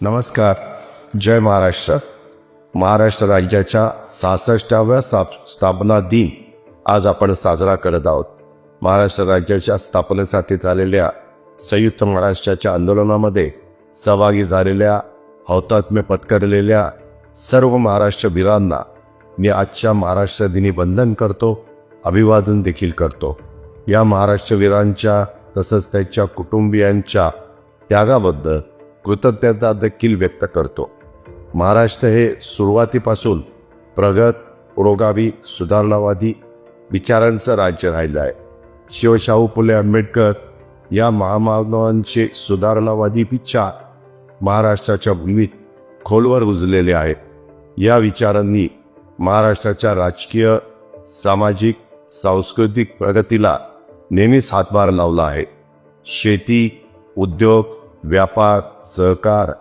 नमस्कार. जय महाराष्ट्र. महाराष्ट्र राज्याच्या सहासष्टाव्या स्थाप स्थापना दिन आज आपण साजरा करत आहोत. महाराष्ट्र राज्याच्या स्थापनेसाठी झालेल्या संयुक्त महाराष्ट्राच्या आंदोलनामध्ये सहभागी झालेल्या हौतात्म्य पत्करलेल्या सर्व महाराष्ट्र वीरांना मी आजच्या महाराष्ट्र दिनी बंधन करतो अभिवादन देखील करतो. या महाराष्ट्र वीरांच्या तसंच त्यांच्या कुटुंबियांच्या त्यागाबद्दल कृतज्ञता देखील व्यक्त करतो. महाराष्ट्र हे सुरुवातीपासून प्रगत पुरोगामी सुधारणावादी विचारांचं राज्य राहिलं आहे. शिवशाहू फुले आंबेडकर या महामानवांचे सुधारणावादी विचार महाराष्ट्राच्या भूमीत खोलवर रुजलेले आहेत या विचारांनी महाराष्ट्राच्या राजकीय सामाजिक सांस्कृतिक प्रगतीला नेहमीच हातभार लावला आहे. शेती उद्योग व्यापार सहकार